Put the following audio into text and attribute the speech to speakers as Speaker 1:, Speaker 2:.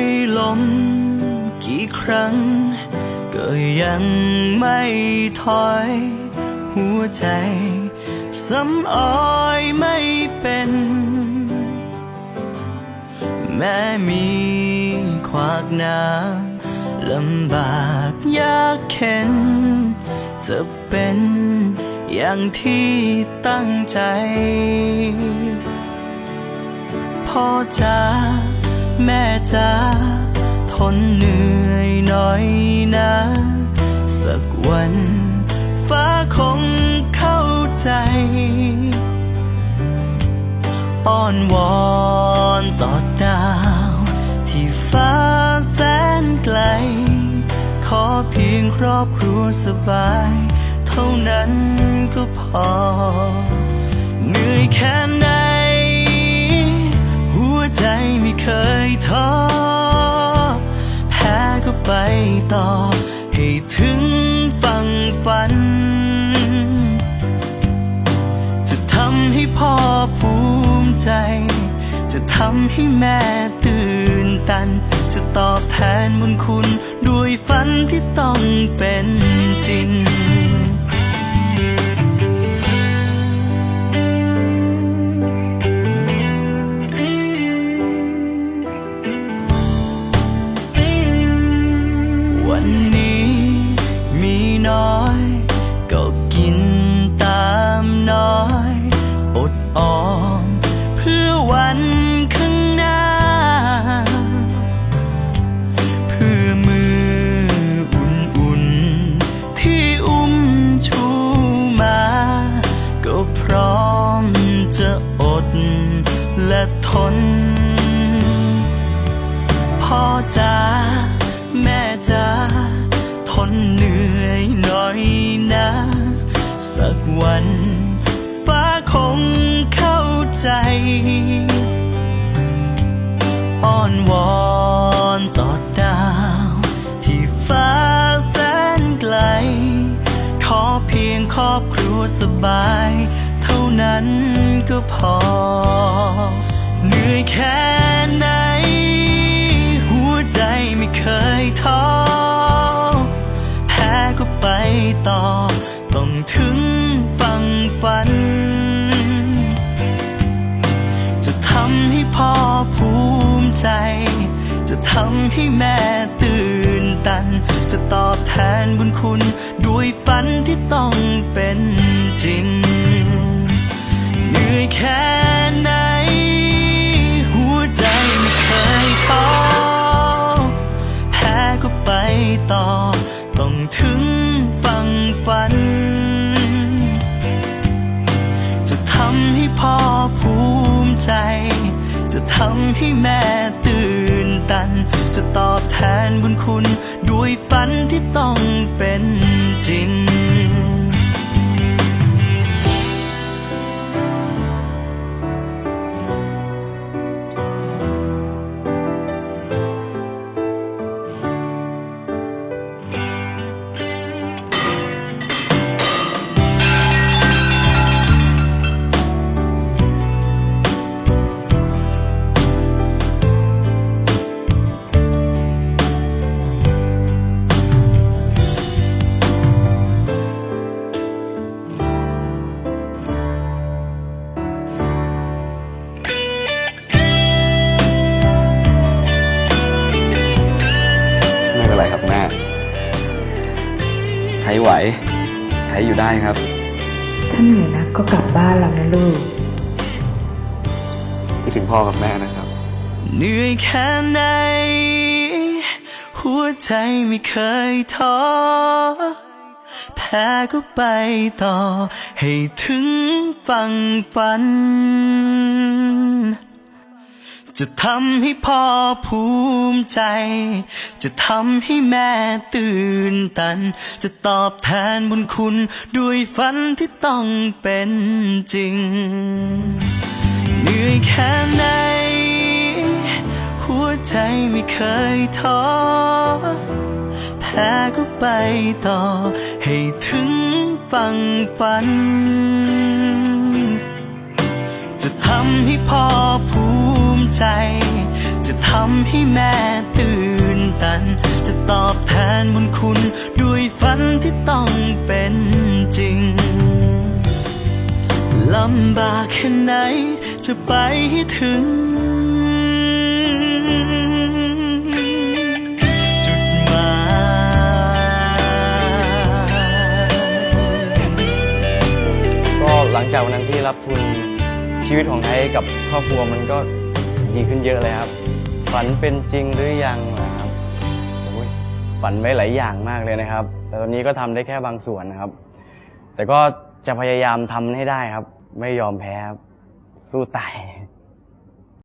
Speaker 1: ให้ล้มกี่ครั้ง ก็ยังไม่ถอย หัวใจสำออยไม่เป็น แม้มีควากน้ำลำบากยากเข็น จะเป็นอย่างที่ตั้งใจ พอจะ แม่จ๋าทนเหนื่อยหน่อยนะ สักวัน ฟ้าคงเข้าใจอ้อนวอนต่อดาว ที่ฟ้าแสนไกล ขอเพียงครอบครัวสบาย เท่านั้นก็พอ เหนื่อยแค่ไหน ท้อแพ้ก็ไปต่อ ให้ถึงฝั่งฝัน จะทำให้พ่อภูมิใจ จะทำให้แม่ตื่นตัน จะตอบแทนบุญคุณ ด้วยฝันที่ต้องเป็นจริง นี้มีน้อย ก็กินตามน้อย อดออม เพื่อวันข้างหน้า เพื่อมืออุ่นๆ ที่อุ้มชูมา ก็พร้อมจะอดและทน พ่อจ๋าแม่จ๋า นเหนื่อยหน่อยนะ สักวันฟ้าคงเข้าใจอ้อนวอนต่อดาว ที่ฟ้าแสนไกล ขอเพียงครอบครัวสบาย เท่านั้นก็พอ เหนื่อยแค่ จะทำให้แม่ตื่นตัน จะตอบแทนบุญคุณ ด้วยฝันที่ต้องเป็นจริง เหนื่อยแค่ไหน หัวใจไม่เคยท้อแพ้ก็ไปต่อ ต้องถึงฝั่งฝัน จะทำให้พ่อภูมิใจ จะทำให้แม่ แทนบุญคุณ ด้วยฝันที่ต้องเป็นจริง
Speaker 2: ไทยไหวไทยอยู่ได้ครับ
Speaker 3: ถ้าเหนื่อยนักก็กลับบ้านแล้วนะลูก
Speaker 2: คิดถึงพ่อกับแม่นะครับ
Speaker 1: เหนื่อยแค่ไหน หัวใจไม่เคยท้อ แพ้ก็ไปต่อ ให้ถึงฝั่งฝัน จะทำให้พ่อภูมิใจ จะทำให้แม่ตื่นตัน จะตอบแทนบุญคุณด้วยฝันที่ต้องเป็นจริง เหนื่อยแค่ไหน หัวใจไม่เคยท้อ แพ้ก็ไปต่อ ให้ถึงฝั่งฝัน จะทำให้พ่อภูมิ ทำให้แม่ตื่นตัน จะตอบแทนบุญคุณ ด้วยฝันที่ต้องเป็นจริง ลำบากแค่ไหนจะไปให้ถึง จุดหมาย
Speaker 4: ก็หลังจากวันนั้นที่รับทุนชีวิตของไทยกับครอบครัวมันก็ดีขึ้นเยอะเลยครับ ฝันเป็นจริงหรือยังนะครับฝันไว้หลายอย่างมากเลยนะครับ แต่ตอนนี้ก็ทำได้แค่บางส่วนนะครับ แต่ก็จะพยายามทำให้ได้ครับ ไม่ยอมแพ้ครับสู้ตาย